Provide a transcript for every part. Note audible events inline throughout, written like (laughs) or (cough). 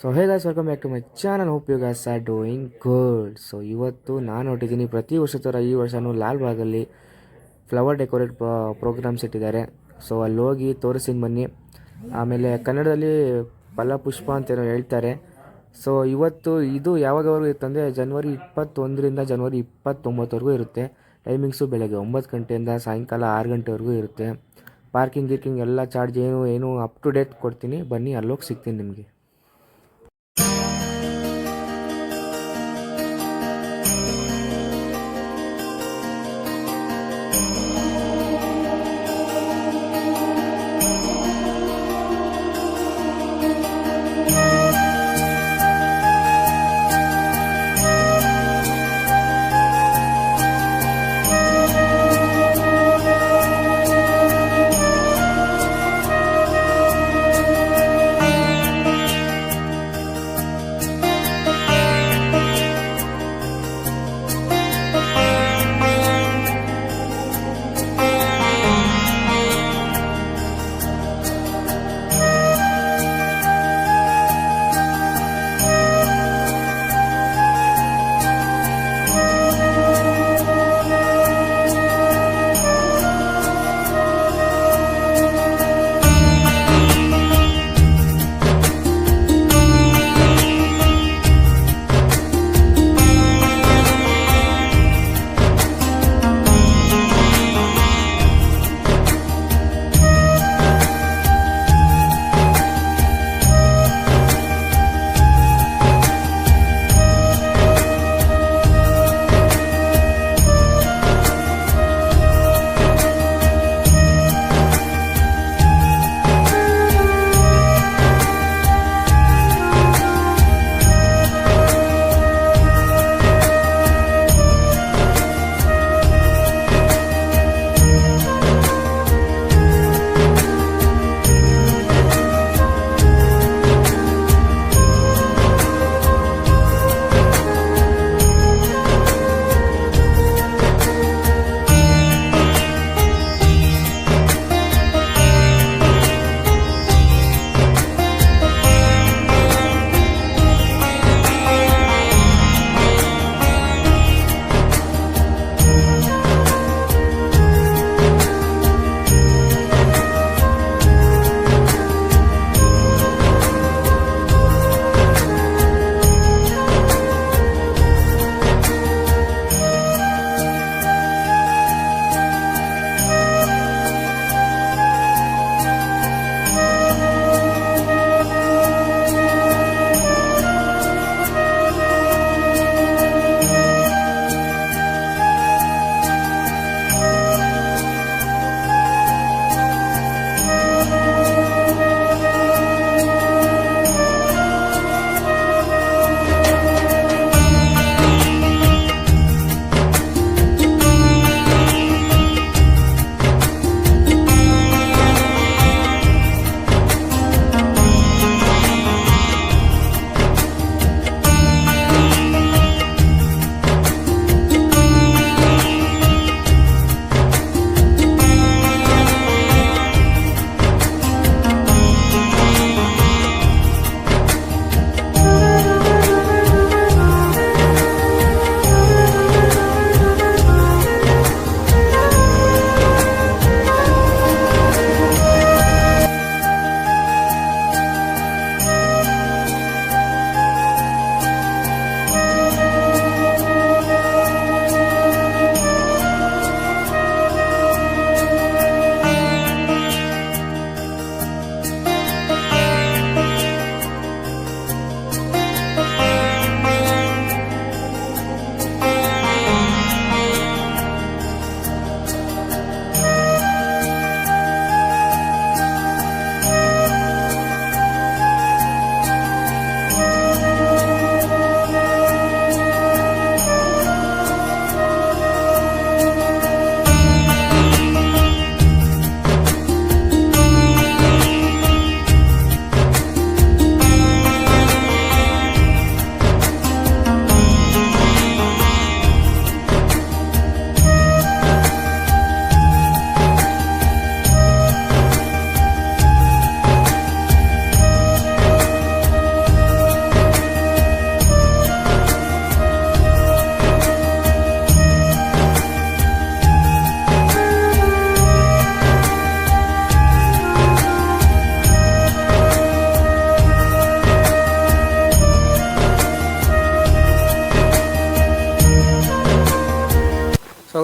So hey guys welcome back to my channel hope you guys are doing good so ಇವತ್ತು ನಾನು ಹೊಟ್ಟಿದ್ದೀನಿ ಪ್ರತಿ ವರ್ಷ ಥರ ಈ ವರ್ಷವೂ ಲಾಲ್ಬಾಗಲ್ಲಿ ಫ್ಲವರ್ ಡೆಕೋರೇಟ್ ಪ್ರೋಗ್ರಾಮ್ಸ್ ಇಟ್ಟಿದ್ದಾರೆ. ಸೊ ಅಲ್ಲಿ ಹೋಗಿ ತೋರಿಸ್ತೀನಿ ಬನ್ನಿ. ಆಮೇಲೆ ಕನ್ನಡದಲ್ಲಿ ಫಲಪುಷ್ಪ ಅಂತೇನೋ ಹೇಳ್ತಾರೆ. ಸೊ ಇವತ್ತು ಇದು ಯಾವಾಗವರೆಗೂ ಇತ್ತಂದರೆ ಜನವರಿ ಇಪ್ಪತ್ತೊಂದರಿಂದ ಜನವರಿ ಇಪ್ಪತ್ತೊಂಬತ್ತವರೆಗೂ ಇರುತ್ತೆ. ಟೈಮಿಂಗ್ಸು ಬೆಳಗ್ಗೆ ಒಂಬತ್ತು ಗಂಟೆಯಿಂದ ಸಾಯಂಕಾಲ ಆರು ಗಂಟೆವರೆಗೂ ಇರುತ್ತೆ. ಪಾರ್ಕಿಂಗ್ ಗಿರ್ಕಿಂಗ್ ಎಲ್ಲ ಚಾರ್ಜ್ ಏನು ಏನು ಅಪ್ ಟು ಡೇಟ್ ಕೊಡ್ತೀನಿ. ಬನ್ನಿ, ಅಲ್ಲೋಗಿ ಸಿಗ್ತೀನಿ ನಿಮಗೆ.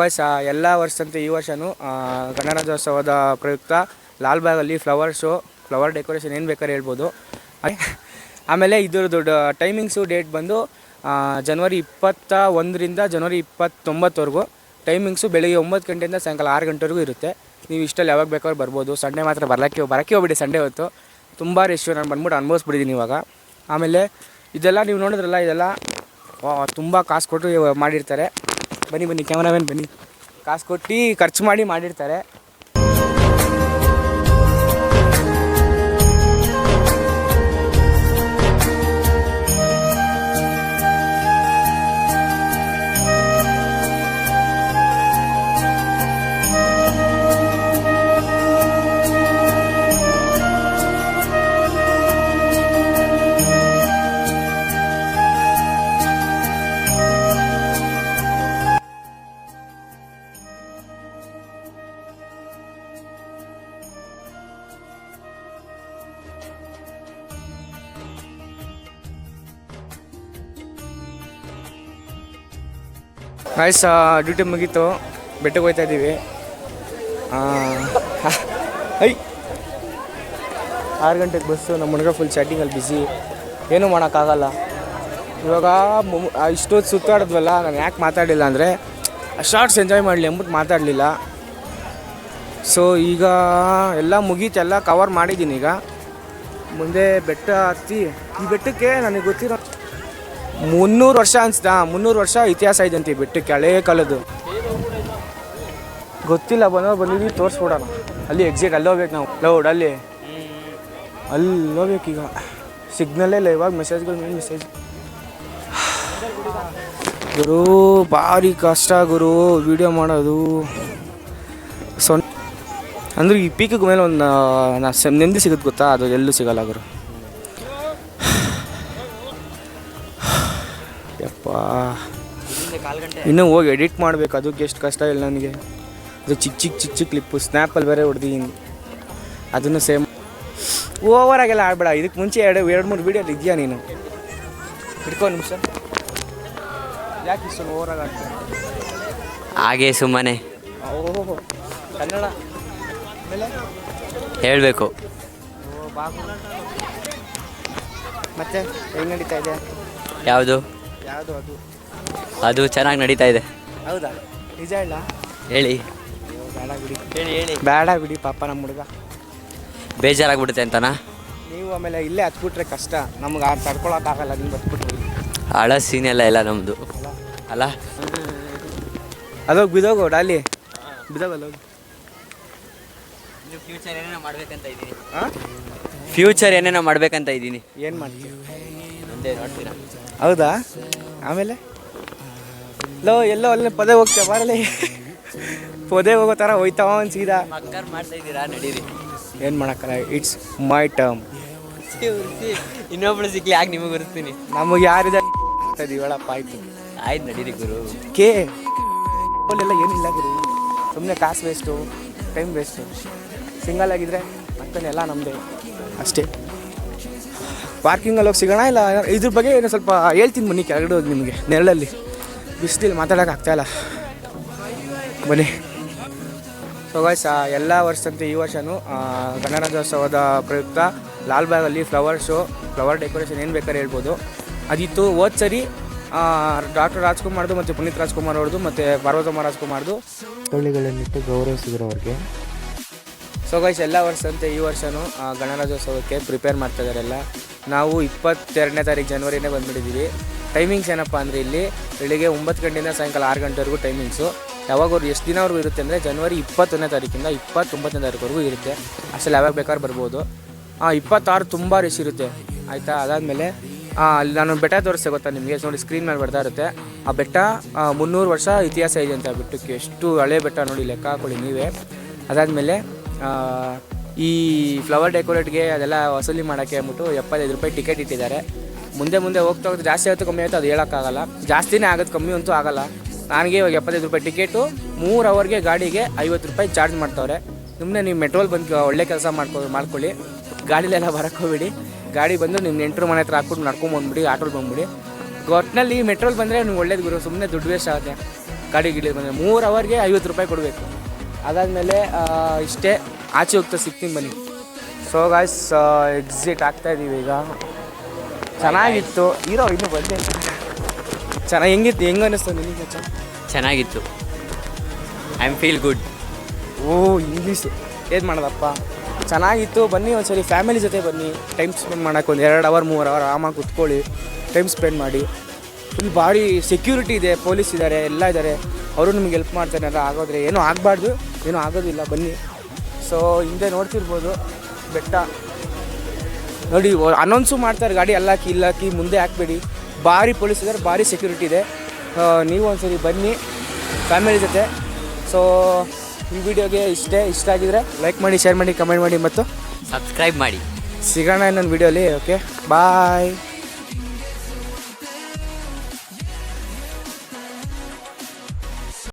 ಗೈಸ್ ಎಲ್ಲ ವರ್ಷದಂತೆ ಈ ವರ್ಷವೂ ಗಣರಾಜ್ಯೋತ್ಸವದ ಪ್ರಯುಕ್ತ ಲಾಲ್ಬಾಗಲ್ಲಿ ಫ್ಲವರ್ ಶೋ ಫ್ಲವರ್ ಡೆಕೋರೇಷನ್ ಏನು ಬೇಕಾದ್ರೆ ಹೇಳ್ಬೋದು. ಆಮೇಲೆ ಇದ್ರದ್ದು ಟೈಮಿಂಗ್ಸು ಡೇಟ್ ಬಂದು ಜನವರಿ ಇಪ್ಪತ್ತ ಒಂದರಿಂದ ಜನವರಿ ಇಪ್ಪತ್ತೊಂಬತ್ತವರೆಗೂ. ಟೈಮಿಂಗ್ಸು ಬೆಳಗ್ಗೆ ಒಂಬತ್ತು ಗಂಟೆಯಿಂದ ಸಾಯಂಕಾಲ ಆರು ಗಂಟೆವರೆಗೂ ಇರುತ್ತೆ. ನೀವು ಇಷ್ಟಲ್ಲಿ ಯಾವಾಗ ಬೇಕಾದ್ರೂ ಬರ್ಬೋದು. ಸಂಡೇ ಮಾತ್ರ ಬರೋಕ್ಕೆ ಬರೋಕ್ಕೆ ಹೋಗ್ಬಿಡಿ ಸಂಡೇ ಹೊತ್ತು. ತುಂಬ ರೆಶ್ಯೂ ನಾನು ಬಂದ್ಬಿಟ್ಟು ಅನುಭವಿಸ್ಬಿಟ್ಟಿದ್ದೀನಿ ಇವಾಗ. ಆಮೇಲೆ ಇದೆಲ್ಲ ನೀವು ನೋಡಿದ್ರಲ್ಲ, ಇದೆಲ್ಲ ತುಂಬ ಕಾಸು ಕೊಟ್ಟು ಮಾಡಿರ್ತಾರೆ. ಬನ್ನಿ ಬನ್ನಿ ಕ್ಯಾಮ್ರಾಮನ್ ಬನ್ನಿ. ಕಾಸು ಕೊಟ್ಟು ಖರ್ಚು ಮಾಡಿ ಮಾಡಿರ್ತಾರೆ. ನೈಸ್ ಡ್ಯೂಟಿ ಮುಗೀತು. ಬೆಟ್ಟಕ್ಕೆ ಹೋಗ್ತಾ ಇದ್ದೀವಿ. ಐ (laughs) ಆರು ಗಂಟೆಗೆ ಬಸ್ಸು ನಮ್ಮ ಹುಡುಗ ಫುಲ್ ಚಾಟಿಂಗಲ್ಲಿ ಬ್ಯುಸಿ ಏನೂ ಮಾಡೋಕ್ಕಾಗಲ್ಲ. ಇವಾಗ ಇಷ್ಟೊತ್ತು ಸುತ್ತಾಡಿದ್ವಲ್ಲ, ನಾನು ಯಾಕೆ ಮಾತಾಡಲಿಲ್ಲ ಅಂದರೆ ಶಾರ್ಟ್ಸ್ ಎಂಜಾಯ್ ಮಾಡಲಿ ಅಂದ್ಬಿಟ್ಟು ಮಾತಾಡಲಿಲ್ಲ. ಸೊ ಈಗ ಎಲ್ಲ ಮುಗೀತೆಲ್ಲ ಕವರ್ ಮಾಡಿದ್ದೀನಿ ಈಗ. ಮುಂದೆ ಬೆಟ್ಟ ಹತ್ತಿ, ಈ ಬೆಟ್ಟಕ್ಕೆ ನನಗೆ ಗೊತ್ತಿರೋ ಮುನ್ನೂರು ವರ್ಷ ಅನ್ಸ್ತಾ ಮುನ್ನೂರು ವರ್ಷ ಇತಿಹಾಸ ಇದಂತೆ ಬಿಟ್ಟು ಹಳೇ ಕಾಲದ್ದು ಗೊತ್ತಿಲ್ಲ ಬಂದೋ ಬಂದಿದ್ವಿ ತೋರಿಸ್ಬಿಡೋಣ. ಅಲ್ಲಿ ಎಕ್ಸಿಟ್ ಅಲ್ಲಿ ಹೋಗ್ಬೇಕು ನಾವು. ಲೌಡ್ ಅಲ್ಲಿ. ಅಲ್ಲಿ ಈಗ. ಸಿಗ್ನಲ್ಲೇ ಇಲ್ಲ ಇವಾಗ ಮೆಸೇಜ್ಗಳು ಮೇಲೆ ಮೆಸೇಜ್ ಗುರು, ಭಾರಿ ಕಷ್ಟ ಗುರು ವಿಡಿಯೋ ಮಾಡೋದು. ಸೊನ್ ಅಂದ್ರೆ ಈ ಪೀಕಿಗೆ ಮೇಲೆ ಒಂದು ನೆಮ್ಮದಿ ಸಿಗುತ್ತೆ ಗೊತ್ತಾ? ಅದು ಎಲ್ಲೂ ಸಿಗಲ್ಲ ಗುರು. ಯಪ್ಪ. ಇನ್ನೂ ಹೋಗಿ ಎಡಿಟ್ ಮಾಡಬೇಕು ಅದಕ್ಕೆ ಎಷ್ಟು ಕಷ್ಟ ಇಲ್ಲ ನನಗೆ. ಅದು ಚಿಕ್ಕ ಚಿಕ್ಕ ಚಿಕ್ಕ ಚಿಕ್ಕ ಕ್ಲಿಪ್ಪು ಸ್ನ್ಯಾಪಲ್ಲಿ ಬೇರೆ ಹೊಡೆದಿದ್ದೀನಿ ಅದನ್ನು ಸೇಮ್ ಓವರ್ ಆಗೆಲ್ಲ ಆಡ್ಬೇಡ ಇದಕ್ಕೆ ಮುಂಚೆ ಎರಡು ಎರಡು ಮೂರು ವೀಡಿಯೋಲಿ ಇದೆಯಾ ನೀನು? ಹಿಡ್ಕೊ ಒಂದು ನಿಮಿಷ. ಯಾಕೆ ಇಷ್ಟೊಂದು ಓವರ್ ಆಗಿ ಆಡ್ತೀನಿ ಹಾಗೆ ಸುಮ್ಮನೆ. ಓಹೋ ಕನ್ನಡ. ಆಮೇಲೆ? ಹೇಳಬೇಕು. ಮತ್ತೆ ಹೆಂಗೆ ನಡೀತಾ ಇದೆ? ಯಾವುದು? ಯಾವುದು ಅದು? ಅದು ಚೆನ್ನಾಗಿ ನಡೀತಾ ಇದೆ. ಹೌದಾ? ನಿಜ ಇಲ್ಲ ಹೇಳಿ. ಅಯ್ಯೋ, ಬೇಡ ಬಿಡಿ. ಹೇಳಿ ಹೇಳಿ. ಬೇಡ ಬಿಡಿ ಪಾಪ ನಮ್ಮ ಹುಡುಗ. ಬೇಜಾರಾಗ್ಬಿಡುತ್ತೆ ಅಂತನಾ? ನೀವು ಆಮೇಲೆ ಇಲ್ಲೇ ಹತ್ಬಿಟ್ರೆ ಕಷ್ಟ. ನಮ್ಗೆ ಆ ತಡ್ಕೊಳಕ್ಕಾಗಲ್ಲ ನಿಮ್ಗೆ ಹತ್ಬಿಟ್ರಿ. ಹಳ ಸೀನ್ ಎಲ್ಲ ಇಲ್ಲ ನಮ್ಮದು ಅಲ್ಲ? ಅದೋಗಿ ಬಿದೋಗು ಡಾಲಿ. ಬಿದೋಗಲ್ಲ ಹೋಗಿ. ಫ್ಯೂಚರ್ ಏನೇನೋ ಮಾಡ್ಬೇಕಂತ ಇದ್ದೀನಿ. ಹಾಂ ಫ್ಯೂಚರ್ ಏನೇನೋ ಮಾಡ್ಬೇಕಂತ ಇದ್ದೀನಿ. ಏನು ಮಾಡ್ತೀವಿ ಹೌದಾ? ಆಮೇಲೆ? ಲೋ ಎಲ್ಲೋ ಅಲ್ಲಿ ಪದೇ ಹೋಗ್ತೇವೆ ಬರಲಿ ಪೊದೆ ಹೋಗೋ ಥರ ಹೋಯ್ತಾವ ಒಂದು ಸೀದಾ. ಮಾಡ್ತಾ ಇದ್ದೀರಾ ನಡೀರಿ. ಏನು ಮಾಡೋಕ್ಕಲ್ಲ ಇಟ್ಸ್ ಮೈ ಟರ್ಮ್ ಇನ್ನೊಬ್ಳು ಸಿಕ್ಲಿ ಯಾಕೆ ನಿಮಗೆ ಬರ್ತೀನಿ ನಮಗೆ ಯಾರಿದೆ ಹೇಳಪ್ಪ ಆಯ್ತು. ಆಯ್ತು ನಡೀರಿ ಗುರು. ಕೆ? ಅಲ್ಲೆಲ್ಲ ಏನಿಲ್ಲ ಗುರು. ಸುಮ್ಮನೆ ಕಾಸು ವೇಸ್ಟು ಟೈಮ್ ವೇಸ್ಟು ಸಿಂಗಲ್ ಆಗಿದ್ರೆ ಮತ್ತನ್ನೆಲ್ಲ ನಮ್ಮದೇ ಅಷ್ಟೇ. ಪಾರ್ಕಿಂಗಲ್ಲಿ ಹೋಗಿ ಸಿಗೋಣ ಇಲ್ಲ ಇದ್ರ ಬಗ್ಗೆ ಏನೋ ಸ್ವಲ್ಪ ಹೇಳ್ತೀನಿ ಬನ್ನಿ ಕೆಳಗಡೆ ಹೋಗಿ ನಿಮಗೆ ನೆರಳಲ್ಲಿ. ಬಿಸಿಲಲ್ಲಿ ಮಾತಾಡೋಕೆ ಆಗ್ತಾಯಿಲ್ಲ ಬನ್ನಿ. ಸೊ ಗಾಯ್ಸ್ ಎಲ್ಲ ವರ್ಷದಂತೆ ಈ ವರ್ಷವೂ ಗಣರಾಜ್ಯೋತ್ಸವದ ಪ್ರಯುಕ್ತ ಲಾಲ್ಬಾಗಲ್ಲಿ ಫ್ಲವರ್ ಶೋ ಫ್ಲವರ್ ಡೆಕೋರೇಷನ್ ಏನು ಬೇಕಾದ್ರೆ ಹೇಳ್ಬೋದು. ಅದಿತ್ತು ಹೋದ ಸರಿ ಡಾಕ್ಟರ್ ರಾಜ್ಕುಮಾರ್ದು ಮತ್ತು ಪುನೀತ್ ರಾಜ್ಕುಮಾರ್ ಅವ್ರದ್ದು ಮತ್ತು ಪಾರ್ವತಮ್ಮ ರಾಜ್ಕುಮಾರ್ದು. ತಳ್ಳಿಗಳನ್ನಿಟ್ಟು ಗೌರವಿಸಿದ್ರು ಅವ್ರಿಗೆ. ಸೊ ಗೈಸ್ ಎಲ್ಲ ವರ್ಷದಂತೆ ಈ ವರ್ಷವೂ ಗಣರಾಜ್ಯೋತ್ಸವಕ್ಕೆ ಪ್ರಿಪೇರ್ ಮಾಡ್ತಾ ಇದ್ದಾರೆ ಎಲ್ಲ. ನಾವು ಇಪ್ಪತ್ತೆರಡನೇ ತಾರೀಕು ಜನವರಿನೇ ಬಂದುಬಿಟ್ಟಿದ್ದೀವಿ. ಟೈಮಿಂಗ್ಸ್ ಏನಪ್ಪ ಅಂದರೆ ಇಲ್ಲಿ ಬೆಳಿಗ್ಗೆ ಒಂಬತ್ತು ಗಂಟೆಯಿಂದ ಸಾಯಂಕಾಲ ಆರು ಗಂಟೆವರೆಗೂ ಟೈಮಿಂಗ್ಸು ಯಾವಾಗ ಅವ್ರು ಎಷ್ಟು ದಿನವರೆಗೂ ಇರುತ್ತೆ ಅಂದರೆ ಜನವರಿ ಇಪ್ಪತ್ತೊಂದನೇ ತಾರೀಕಿಂದ ಇಪ್ಪತ್ತೊಂಬತ್ತನೇ ತಾರೀಕುವರೆಗೂ ಇರುತ್ತೆ. ಅಷ್ಟಲ್ಲಿ ಯಾವಾಗ ಬೇಕಾದ್ರೂ ಬರ್ಬೋದು. ಇಪ್ಪತ್ತಾರು ತುಂಬ ರಶ್ ಇರುತ್ತೆ. ಆಯಿತಾ? ಅದಾದಮೇಲೆ ಅಲ್ಲಿ ನಾನು ಬೆಟ್ಟ ತೋರಿಸ್ತೆ ಗೊತ್ತಾ ನಿಮಗೆ? ನೋಡಿ ಸ್ಕ್ರೀನ್ ಮೇಲೆ ಬರ್ತಾ ಇರುತ್ತೆ. ಆ ಬೆಟ್ಟ ಮುನ್ನೂರು ವರ್ಷ ಇತಿಹಾಸ ಇದೆ ಅಂತ ಬಿಟ್ಟು ಬೆಟ್ಟಕ್ಕೆ ಎಷ್ಟು ಹಳೆ ಬೆಟ್ಟ ನೋಡಿ ಲೆಕ್ಕ ಹಾಕೊಳ್ಳಿ ನೀವೇ. ಅದಾದಮೇಲೆ ಈ ಫ್ಲವರ್ ಡೆಕೋರೇಟ್ಗೆ ಅದೆಲ್ಲ ವಸೂಲಿ ಮಾಡೋಕ್ಕೆ ಅಂದ್ಬಿಟ್ಟು ಎಪ್ಪತ್ತೈದು ರೂಪಾಯಿ ಟಿಕೆಟ್ ಇಟ್ಟಿದ್ದಾರೆ. ಮುಂದೆ ಮುಂದೆ ಹೋಗ್ತಾ ಹೋಗ್ತಾ ಜಾಸ್ತಿ ಆಯಿತು ಕಮ್ಮಿ ಆಗುತ್ತೆ ಅದು ಹೇಳೋಕ್ಕಾಗಲ್ಲ. ಜಾಸ್ತಿನೇ ಆಗೋದು ಕಮ್ಮಿ ಅಂತೂ ಆಗಲ್ಲ. ನನಗೆ ಇವಾಗ ಎಪ್ಪತ್ತೈದು ರೂಪಾಯಿ ಟಿಕೆಟು ಮೂರು ಅವರ್ಗೆ ಗಾಡಿಗೆ ಐವತ್ತು ರೂಪಾಯಿ ಚಾರ್ಜ್ ಮಾಡ್ತವ್ರೆ. ಸುಮ್ಮನೆ ನೀವು ಮೆಟ್ರೋಲ್ ಬಂದು ಒಳ್ಳೆ ಕೆಲಸ ಮಾಡ್ಕೊ, ಮಾಡ್ಕೊಳ್ಳಿ. ಗಾಡಿಲೆಲ್ಲ ಬರೋಕ್ಕೋಗ್ಬಿಡಿ ಗಾಡಿ ಬಂದು ನಿಮ್ಮ ನೆಂಟರು ಮನೆ ಹತ್ರ ಹಾಕ್ಬಿಟ್ಟು ನಡ್ಕೊಂಡು ಬಂದ್ಬಿಡಿ, ಆಟೋಲ್ ಬಂದ್ಬಿಡಿ. ಒಟ್ಟಿನಲ್ಲಿ ಮೆಟ್ರೋಲ್ ಬಂದರೆ ನಿಮ್ಗೆ ಒಳ್ಳೇದು ಗುರು ಸುಮ್ಮನೆ ದುಡ್ಡು ವೇಸ್ಟ್ ಆಗುತ್ತೆ. ಗಾಡಿ ಗಿಡಿ ಬಂದರೆ ಮೂರು ಅವರ್ಗೆ ಐವತ್ತು ರೂಪಾಯಿ ಕೊಡಬೇಕು. ಅದಾದಮೇಲೆ ಇಷ್ಟೇ. ಆಚೆ ಹೋಗ್ತಾ ಸಿಗ್ತೀನಿ ಬನ್ನಿ. ಸೊ ಗಾಯ್ಸ್ ಎಕ್ಸಿಟ್ ಆಗ್ತಾ ಇದ್ದೀವಿ ಈಗ. ಚೆನ್ನಾಗಿತ್ತು. ಇರೋ ಇನ್ನೂ ಬಂದೆ. ಚೆನ್ನಾಗಿ ಹೆಂಗಿತ್ತು ಹೆಂಗ ಅನ್ನಿಸ್ತು ನಿನಗೆ? ಚೆನ್ನಾಗಿತ್ತು. ಐ ಆಮ್ ಫೀಲ್ ಗುಡ್ ಓ ಇಂಗ್ಲೀಷು ಏನು ಮಾಡೋದಪ್ಪ? ಚೆನ್ನಾಗಿತ್ತು. ಬನ್ನಿ ಒಂದ್ಸರಿ ಫ್ಯಾಮಿಲಿ ಜೊತೆ ಬನ್ನಿ. ಟೈಮ್ ಸ್ಪೆಂಡ್ ಮಾಡೋಕೆ ಒಂದು ಎರಡು ಅವರ್ ಮೂರು ಅವರ್ ಆರಾಮಾಗಿ ಕುತ್ಕೊಳ್ಳಿ. ಟೈಮ್ ಸ್ಪೆಂಡ್ ಮಾಡಿ. ಫುಲ್ ಬಾಡಿ ಸೆಕ್ಯೂರಿಟಿ ಇದೆ. ಪೊಲೀಸ್ ಇದ್ದಾರೆ ಎಲ್ಲ ಇದ್ದಾರೆ ಅವರು ನಿಮ್ಗೆ ಹೆಲ್ಪ್ ಮಾಡ್ತಾರೆ ಅಂತ ಆಗೋದ್ರೆ. ಏನೂ ಆಗಬಾರ್ದು. ಏನೂ ಆಗೋದಿಲ್ಲ. ಬನ್ನಿ. ಸೊ ಹಿಂದೆ ನೋಡ್ತಿರ್ಬೋದು ಬೆಟ್ಟ. ನೋಡಿ ಅನೌನ್ಸು ಮಾಡ್ತಾರೆ ಗಾಡಿ ಅಲ್ಲಾಕಿ ಇಲ್ಲಾಕಿ ಮುಂದೆ ಹಾಕ್ಬೇಡಿ. ಭಾರಿ ಪೊಲೀಸ್ ಇದ್ದಾರೆ ಭಾರಿ ಸೆಕ್ಯೂರಿಟಿ ಇದೆ. ನೀವು ಒಂದ್ಸರಿ ಬನ್ನಿ ಫ್ಯಾಮಿಲಿ ಜೊತೆ. ಸೊ ಈ ವಿಡಿಯೋಗೆ ಇಷ್ಟೇ ಇಷ್ಟ ಆಗಿದ್ರೆ ಲೈಕ್ ಮಾಡಿ ಶೇರ್ ಮಾಡಿ ಕಮೆಂಟ್ ಮಾಡಿ ಮತ್ತು ಸಬ್ಸ್ಕ್ರೈಬ್ ಮಾಡಿ. ಸಿಗೋಣ ಇನ್ನೊಂದು ವಿಡಿಯೋಲಿ ಓಕೆ ಬಾಯ್